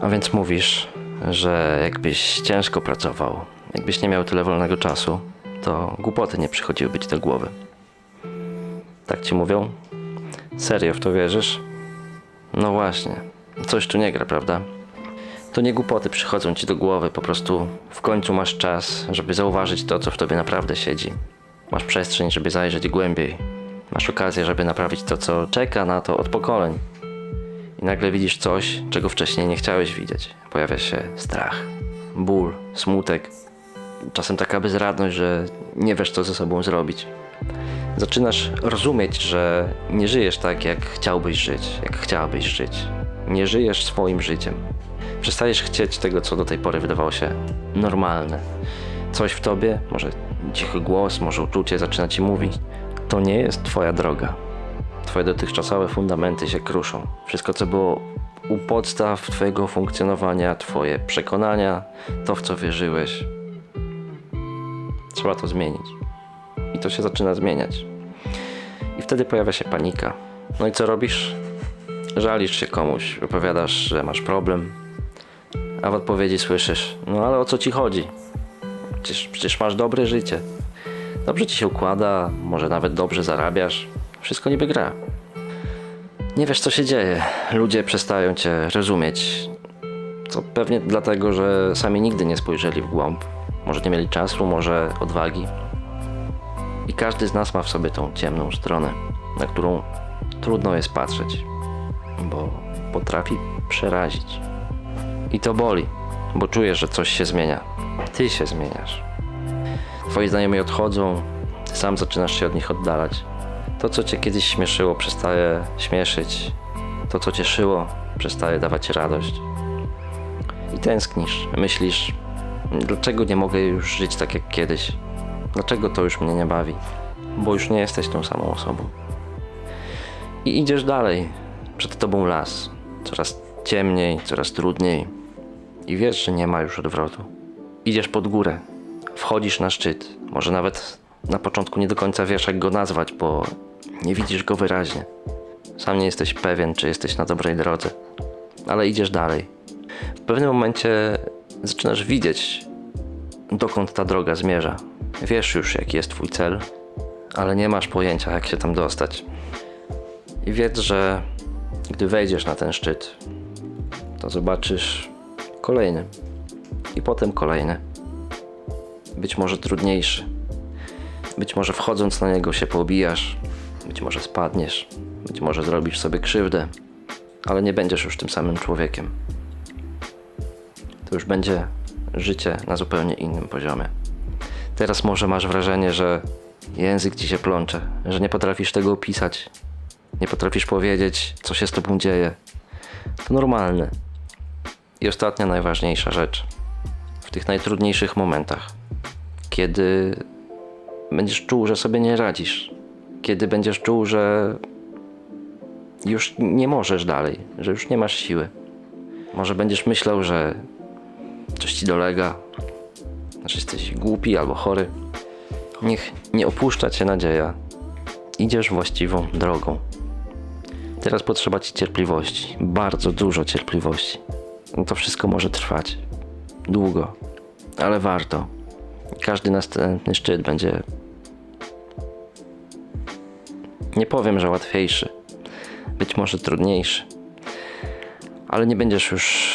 A więc mówisz, że jakbyś ciężko pracował, jakbyś nie miał tyle wolnego czasu, to głupoty nie przychodziłyby ci do głowy. Tak ci mówią? Serio w to wierzysz? No właśnie, coś tu nie gra, prawda? To nie głupoty przychodzą ci do głowy, po prostu w końcu masz czas, żeby zauważyć to, co w tobie naprawdę siedzi. Masz przestrzeń, żeby zajrzeć głębiej. Masz okazję, żeby naprawić to, co czeka na to od pokoleń. I nagle widzisz coś, czego wcześniej nie chciałeś widzieć. Pojawia się strach, ból, smutek, czasem taka bezradność, że nie wiesz, co ze sobą zrobić. Zaczynasz rozumieć, że nie żyjesz tak, jak chciałbyś żyć, jak chciałabyś żyć. Nie żyjesz swoim życiem. Przestajesz chcieć tego, co do tej pory wydawało się normalne. Coś w tobie, może cichy głos, może uczucie zaczyna ci mówić: To nie jest twoja droga. Twoje dotychczasowe fundamenty się kruszą. Wszystko, co było u podstaw Twojego funkcjonowania, Twoje przekonania, to w co wierzyłeś, trzeba to zmienić. I to się zaczyna zmieniać. I wtedy pojawia się panika. No i co robisz? Żalisz się komuś, opowiadasz, że masz problem, a w odpowiedzi słyszysz: No ale o co ci chodzi? Przecież, przecież masz dobre życie. Dobrze ci się układa, może nawet dobrze zarabiasz. Wszystko niby gra. Nie wiesz, co się dzieje. Ludzie przestają cię rozumieć. To pewnie dlatego, że sami nigdy nie spojrzeli w głąb. Może nie mieli czasu, może odwagi. I każdy z nas ma w sobie tą ciemną stronę, na którą trudno jest patrzeć, bo potrafi przerazić. I to boli, bo czujesz, że coś się zmienia. Ty się zmieniasz. Twoi znajomi odchodzą, sam zaczynasz się od nich oddalać. To, co cię kiedyś śmieszyło, przestaje śmieszyć. To, co cieszyło, przestaje dawać radość. I tęsknisz, myślisz, dlaczego nie mogę już żyć tak jak kiedyś? Dlaczego to już mnie nie bawi? Bo już nie jesteś tą samą osobą. I idziesz dalej. Przed tobą las. Coraz ciemniej, coraz trudniej. I wiesz, że nie ma już odwrotu. Idziesz pod górę. Wchodzisz na szczyt. Może nawet na początku nie do końca wiesz, jak go nazwać, bo nie widzisz go wyraźnie. Sam nie jesteś pewien, czy jesteś na dobrej drodze. Ale idziesz dalej. W pewnym momencie zaczynasz widzieć, dokąd ta droga zmierza. Wiesz już, jaki jest twój cel, ale nie masz pojęcia, jak się tam dostać. I wiedz, że gdy wejdziesz na ten szczyt, to zobaczysz kolejny i potem kolejny. Być może trudniejszy. Być może wchodząc na niego się poobijasz, być może spadniesz, być może zrobisz sobie krzywdę, ale nie będziesz już tym samym człowiekiem. To już będzie życie na zupełnie innym poziomie. Teraz może masz wrażenie, że język ci się plącze, że nie potrafisz tego opisać, nie potrafisz powiedzieć, co się z tobą dzieje. To normalne. I ostatnia, najważniejsza rzecz. W tych najtrudniejszych momentach, kiedy będziesz czuł, że sobie nie radzisz, kiedy będziesz czuł, że już nie możesz dalej, że już nie masz siły. Może będziesz myślał, że coś ci dolega, że jesteś głupi albo chory. Niech nie opuszcza cię nadzieja. Idziesz właściwą drogą. Teraz potrzeba ci cierpliwości, bardzo dużo cierpliwości. No To wszystko może trwać długo, ale warto. Każdy następny szczyt będzie. Nie powiem, że łatwiejszy, być może trudniejszy, ale nie będziesz już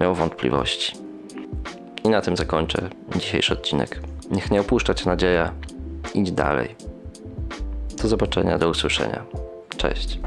miał wątpliwości. I na tym zakończę dzisiejszy odcinek. Niech nie opuszcza cię nadzieja. Idź dalej. Do zobaczenia, do usłyszenia. Cześć.